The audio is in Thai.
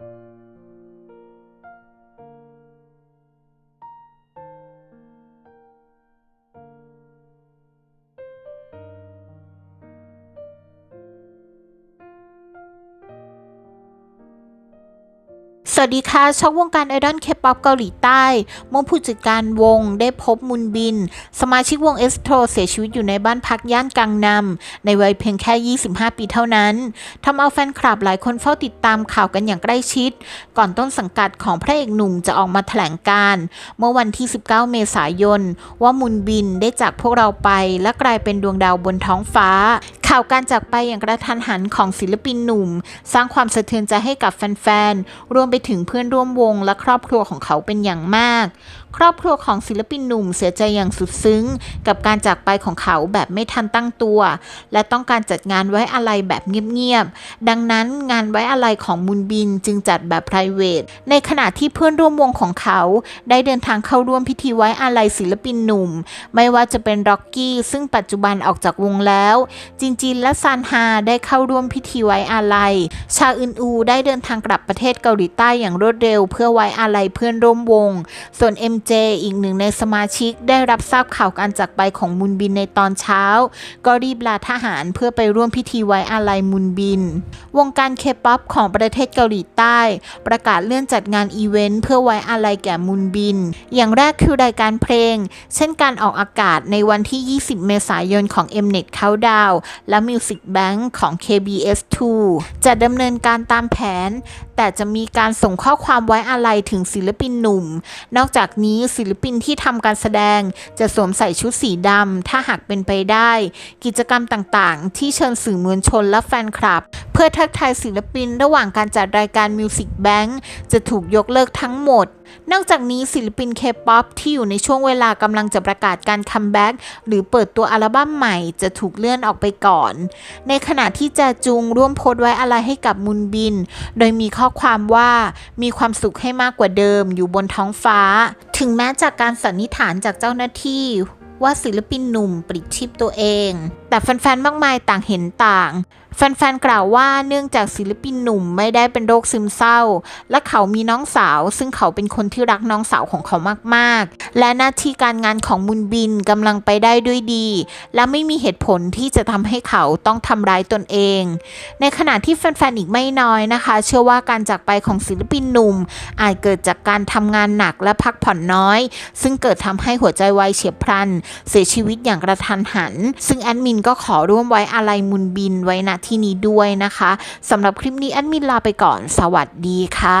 Thank you. วัสดีค่ะ ช่องวงการไอดอลเคป๊อปเกาหลีใต้เมื่อผู้จัดการวงได้พบมุนบิน สมาชิกวงเอสโทรเสียชีวิตอยู่ในบ้านพักย่านกังนำในวัยเพียงแค่ 25 ปีเท่านั้นทำเอาแฟนคลับหลายคนเฝ้าติดตามข่าวกันอย่างใกล้ชิด ก่อนต้นสังกัดของพระเอกหนุ่มจะออกมาแถลงการ เมื่อวันที่ 19 เมษายน ว่ามุนบินได้จากพวกเราไปและกลายเป็นดวงดาวบนท้องฟ้า ข่าวการจากไปอย่างกระทันหันของศิลปินหนุ่ม สร้างความสะเทือนใจให้กับแฟนๆ รวมไปถึงเพื่อนร่วมวงและครอบครัวของเขาเป็นอย่างมาก ครอบครัวของศิลปินหนุ่มเสียใจอย่างสุดซึ้ง กับการจากไปของเขาแบบไม่ทันตั้งตัว และต้องการจัดงานไว้อะไรแบบเงียบๆ ดังนั้นงานไว้อะไรของมุนบินจึงจัดแบบ p r i v a t ในขณะที่เพื่อนร่วมวงของเขา ได้เดินทางเข้าร่วมพิธีไว้อาลัยศิลปินหนุ่ม ไม่ว่าจะเป็นร็อกกี้ซึ่งปัจจุบันออกจากวงแล้วจินจินและซานฮาได้เข้าร่วมพิธีไว้อาลัย ชาอึนอูได้เดินทางกลับประเทศเกาหลีใต้อย่างรวดเร็ว เพื่อไว้อาลัยเพื่อนร่วมวง ส่วน MJ อีกหนึ่งในสมาชิกได้รับทราบข่าวการจากไปของมุนบินในตอนเช้า ก็รีบลาทหารเพื่อไปร่วมพิธีไว้อาลัยมุนบิน วงการเคป๊อปของประเทศเกาหลีใต้ ประกาศเลื่อนจัดงานอีเวนต์เพื่อไว้อาลัยแก่มุนบิน อย่างแรกคือรายการเพลง เช่นการออกอากาศในวันที่ 20 เมษายนของ Mnet Countdown และ Music Bank ของ KBS2 จะดำเนินการตามแผน แต่จะมีการส่งข้อความไว้อาลัยถึงศิลปินหนุ่ม นอกจากนี้ศิลปินที่ทำการแสดงจะสวมใส่ชุดสีดำถ้าหากเป็นไปได้ กิจกรรมต่างๆ ที่เชิญสื่อมวลชนและแฟนคลับ เพื่อทักทายศิลปินระหว่างการจัดรายการ Music Bank จะถูกยกเลิกทั้งหมด นอกจากนี้ศิลปินเคป๊อปที่อยู่ในช่วงเวลากำลังจะประกาศการคัมแบ็กหรือเปิดตัวอัลบั้มใหม่จะถูกเลื่อนออกไปก่อน ในขณะที่แจจุงร่วมโพสไว้อะไรให้กับมุนบิน โดยมีข้อความว่ามีความสุขให้มากกว่าเดิมอยู่บนท้องฟ้า ถึงแม้จากการสันนิษฐานจากเจ้าหน้าที่ว่าศิลปินหนุ่มปลิดชีพตัวเอง แต่แฟนๆ มากมายต่างเห็นต่างแฟนๆ กล่าวว่าเนื่องจากศิลปินหนุ่มไม่ได้เป็นโรคซึมเศร้า และเขามีน้องสาว ซึ่งเขาเป็นคนที่รักน้องสาวของเขามากๆ และหน้าที่การงานของมุนบินกำลังไปได้ด้วยดี และไม่มีเหตุผลที่จะทำให้เขาต้องทำร้ายตนเอง ในขณะที่แฟนๆ อีกไม่น้อยนะคะ เชื่อว่าการจากไปของศิลปินหนุ่ม อาจเกิดจากการทำงานหนักและพักผ่อนน้อย ซึ่งเกิดทำให้หัวใจวายเฉียบพลัน เสียชีวิตอย่างกระทันหัน ซึ่งแอดมินก็ขอร่วมไว้อาลัยมุนบินไว้ณที่นี้ด้วยนะคะสำหรับคลิปนี้แอดมินลาไปก่อน สวัสดีค่ะ